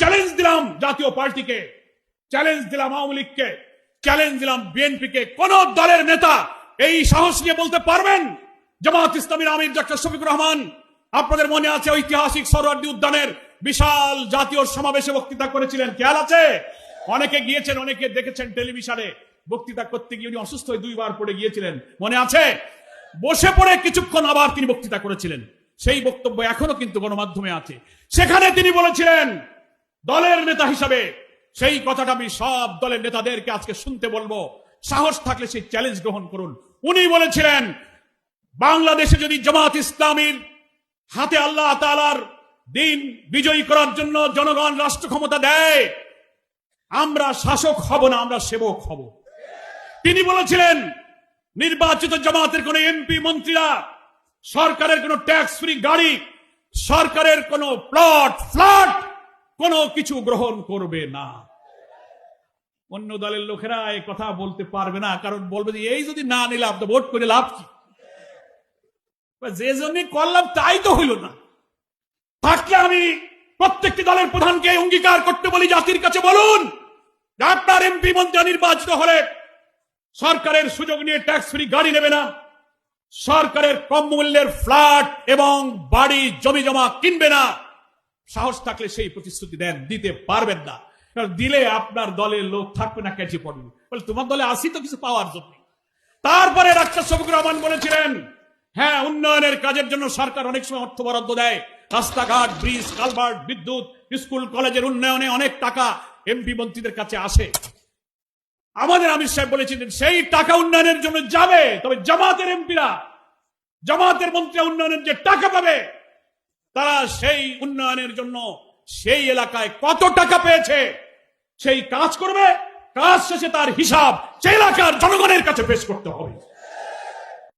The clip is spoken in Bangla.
চ্যালেঞ্জ দিলাম জাতীয় পার্টিকে চ্যালেঞ্জ দিলাম আওয়ামী লীগকে চ্যালেঞ্জ দিলাম বিএনপিকে। কোন দলের নেতা এই সাহস নিয়ে বলতে পারবেন? জামাত ইসলামীর আমির ডক্টর শফিকুর রহমান, আপনাদের মনে আছে ঐতিহাসিক সরোয়ার্দী উদ্যানের বিশাল জাতীয় সমাবেশে বক্তৃতা করেছিলেন? খেয়াল আছে? অনেকে গিয়েছেন, অনেকে দেখেছেন টেলিভিশনে বক্তৃতা করতে গিয়ে উনি অসুস্থ হয়ে দুইবার পড়ে গিয়েছিলেন। মনে আছে? বসে পড়ে কিছুক্ষণ আবার তিনি বক্তৃতা করেছিলেন। সেই বক্তব্য এখনও কিন্তু গণমাধ্যমে আছে। সেখানে তিনি বলেছিলেন দলের নেতা হিসাবে সেই কথাটা আমি সব দলের নেতাদেরকে আজকে শুনতে বলব। সাহস থাকলে সেই চ্যালেঞ্জ গ্রহণ করুন। উনি বলেছিলেন, বাংলাদেশে যদি জামাত ইসলামীর হাতে আল্লাহ তালার দিন বিজয়ী করার জন্য জনগণ রাষ্ট্র ক্ষমতা দেয়, আমরা শাসক হব না, আমরা সেবক হব। তিনি বলেছিলেন, নির্বাচিত জামাতের কোন এমপি, মন্ত্রীরা সরকারের কোন ট্যাক্স ফ্রি গাড়ি, সরকারের কোন প্লট ফ্ল্যাট কোনো কিছু গ্রহণ করবে না। অন্য দলের লোকেরা এই কথা বলতে পারবে না, কারণ বলবে যে, এই যদি না নিলাম, তো ভোট করে লাভ কি? যে জন্য করলাম, তাই তো হইল না। থাকলে আমি প্রত্যেকটি দলের প্রধানকে অঙ্গীকার করতে বলি, জাতির কাছে বলুন আপনার এমপি মন্ত্রী নির্বাচিত হলে সরকারের সুযোগ নিয়ে ট্যাক্স ফ্রি গাড়ি নেবে না, সরকারের কম মূল্যের ফ্ল্যাট এবং বাড়ি জমি জমা কিনবে না। সাহস থাকলে সেই প্রতিশ্রুতি দেন, দিতে পারবেন না। দিলে আপনার দলের লোক থাকবে না ক্যাচে পড়বে। বলে, তোমার দলে আসি তো কিছু পাওয়ার জন্য। তারপরে ডাক্তার রহমান বলেছিলেন হ্যাঁ উন্নয়নের কাজের জন্য সরকার অনেক সময় অর্থ বরাদ্দ দেয়। রাস্তাঘাট, ব্রিজ, কালভার্ট, বিদ্যুৎ, স্কুল, কলেজের উন্নয়নে অনেক টাকা এমপি মন্ত্রীদের কাছে আসে। আমাদের আমির সাহেব বলেছিলেন, সেই টাকা উন্নয়নের জন্য যাবে, তবে জামাতের এমপিরা, জামাতের মন্ত্রী উন্নয়নের যে টাকা পাবে তারা সেই উন্নয়নের জন্য সেই এলাকায় কত টাকা পেয়েছে, সেই কাজ করবে, কাজ শেষে তার হিসাব সেই এলাকার জনগণের কাছে পেশ করতে হবে।